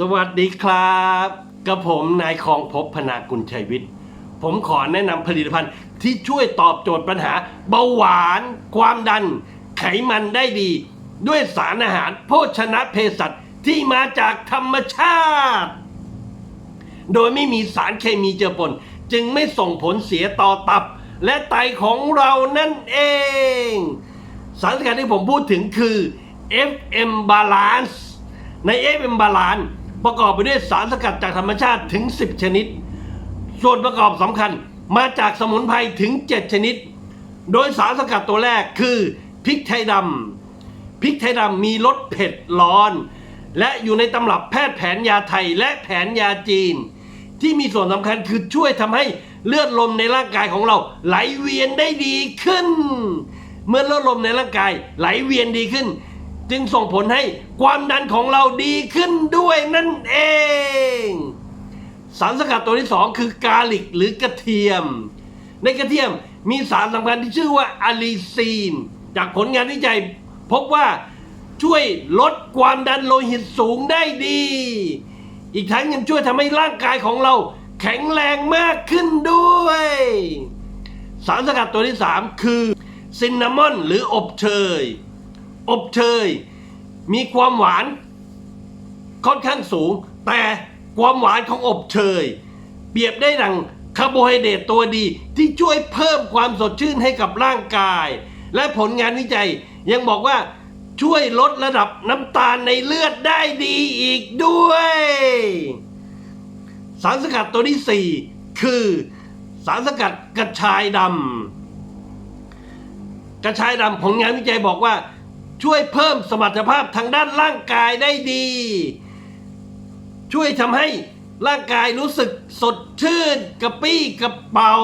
สวัสดีครับกับผมนายคองพบพนากุลชัยวิทย์ ผมขอแนะนำผลิตภัณฑ์ที่ช่วยตอบโจทย์ปัญหา เบาหวาน ความดัน ไขมันได้ดี ด้วยสารอาหารโภชนะเภสัชที่มาจากธรรมชาติ โดยไม่มีสารเคมีเจือปน จึงไม่ส่งผลเสียต่อตับ และไตของเรานั่นเอง สารสกัดที่ผมพูดถึงคือ FM Balance ใน FM Balance ประกอบไปด้วยสารสกัดจากธรรมชาติถึง 10 ชนิด ส่วนประกอบสำคัญมาจากสมุนไพรถึง 7 ชนิด โดยสารสกัดตัวแรกคือพริกไทยดำพริกไทยดำมีรสเผ็ดร้อน และอยู่ในตำรับแพทย์แผนยาไทยและแผนยาจีน ที่มีส่วนสำคัญคือช่วยทำให้เลือดลมในร่างกายของเราไหลเวียนได้ดีขึ้น เมื่อเลือดลมในร่างกายไหลเวียนดีขึ้น จึงส่งผลให้ความดันของเราดีขึ้นด้วยนั่นเอง สารสกัดตัวที่สองคือกาลิกหรือกระเทียม ในกระเทียมมีสารสำคัญที่ชื่อว่าอะลีซีน จากผลงานวิจัยพบว่าช่วยลดความดันโลหิตสูงได้ดี อีกทั้งยังช่วยทำให้ร่างกายของเราแข็งแรงมากขึ้นด้วย สารสกัดตัวที่สามคือซินนามอนหรืออบเชย อบเชย มีความหวาน ค่อนข้างสูง แต่ความหวานของอบเชย เปรียบได้ดังคาร์โบไฮเดรตตัวดีที่ช่วยเพิ่มความสดชื่นให้กับร่างกาย และผลงานวิจัยยังบอกว่าช่วยลดระดับน้ำตาลในเลือดได้ดีอีกด้วย สารสกัดตัวที่ 4 คือ สารสกัดกระชายดำกระชายดำผลงานวิจัยบอกว่า ช่วยเพิ่มสมรรถภาพทางด้านร่างกายได้ดี ช่วยทำให้ร่างกายรู้สึกสดชื่น กระปี้กระเป๋า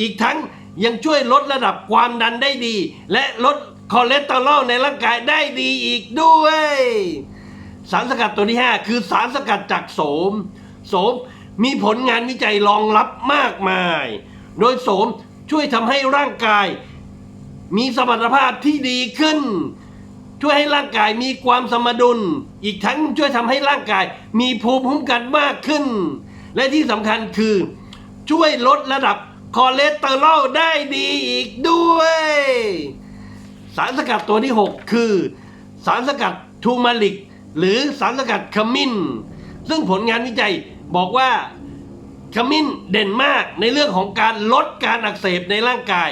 อีกทั้งยังช่วยลดระดับความดันได้ดี และลดคอเลสเตอรอลในร่างกายได้ดีอีกด้วย สารสกัดตัวที่ 5 คือสารสกัดจากโสม โสมมีผลงานวิจัยรองรับมากมาย โดยโสมช่วยทำให้ร่างกาย มีสมรรถภาพที่ดีขึ้น ช่วยให้ร่างกายมีความสมดุล อีกทั้งช่วยทำให้ร่างกาย มีภูมิคุ้มกันมากขึ้น และที่สำคัญคือ ช่วยลดระดับคอเลสเตอรอลได้ดีอีกด้วย สารสกัดตัวที่ 6 คือ สารสกัดทูมาลิก หรือสารสกัดขมิ้น ซึ่งผลงานวิจัยบอกว่าขมิ้นเด่นมากในเรื่องของการลดการอักเสบในร่างกาย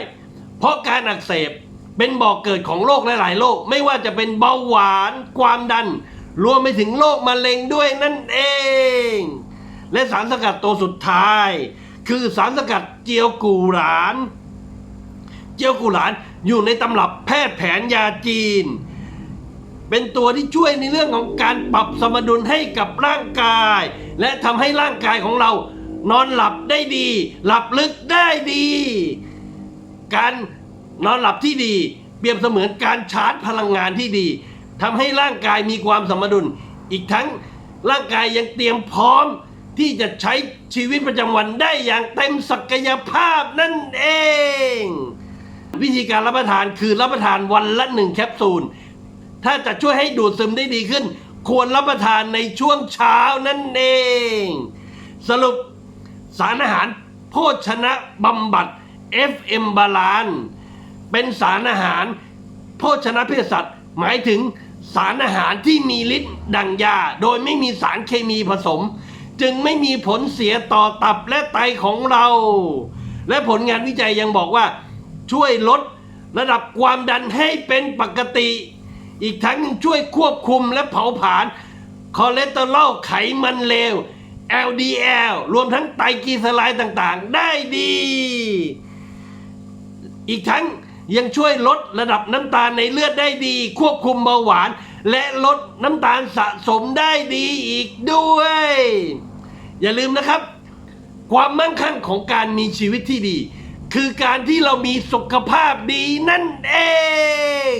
เพราะการอักเสบเป็นบ่อกเกิดของโรคหลายๆโรคไม่ว่าจะเป็นเบาหวานความดัน รวมไปถึงโรคมะเร็งด้วยนั่นเอง และสารสกัดตัวสุดท้าย คือสารสกัดเจียวกูหลาน เจียวกูหลานอยู่ในตำรับแพทย์แผนยาจีน เป็นตัวที่ช่วยในเรื่องของการปรับสมดุลให้กับร่างกาย และทำให้ร่างกายของเรา นอนหลับได้ดี หลับลึกได้ดี การนอนหลับที่ดี เปรียบเสมือนการชาร์จพลังงานที่ดีทำให้ร่างกายมีความสมดุล อีกทั้งร่างกายยังเตรียมพร้อมที่จะใช้ชีวิตประจำวันได้อย่างเต็มศักยภาพนั่นเอง วิธีการรับประทานคือรับประทานวันละหนึ่งแคปซูล ถ้าจะช่วยให้ดูดซึมได้ดีขึ้น ควรรับประทานในช่วงเช้านั่นเอง สรุปสารอาหาร โภชนะบำบัด FM บาลานเป็นสารอาหาร โภชนะเภสัชหมายถึงสารอาหารที่มีฤทธิ์ดังยา โดยไม่มีสารเคมีผสม จึงไม่มีผลเสียต่อตับและไตของเรา และผลงานวิจัยยังบอกว่า ช่วยลดระดับความดันให้เป็นปกติ อีกทั้งช่วยควบคุมและเผาผลาญคอเลสเตอรอลไขมันเลว LDL รวมทั้งไตรกลีเซอไรด์ต่างๆ ได้ดี อีกทั้งยังช่วยลดระดับน้ำตาลในเลือดได้ดี ควบคุมเบาหวาน และลดน้ำตาลสะสมได้ดีอีกด้วย อย่าลืมนะครับ ความมั่งคั่งของการมีชีวิตที่ดี คือการที่เรามีสุขภาพดีนั่นเอง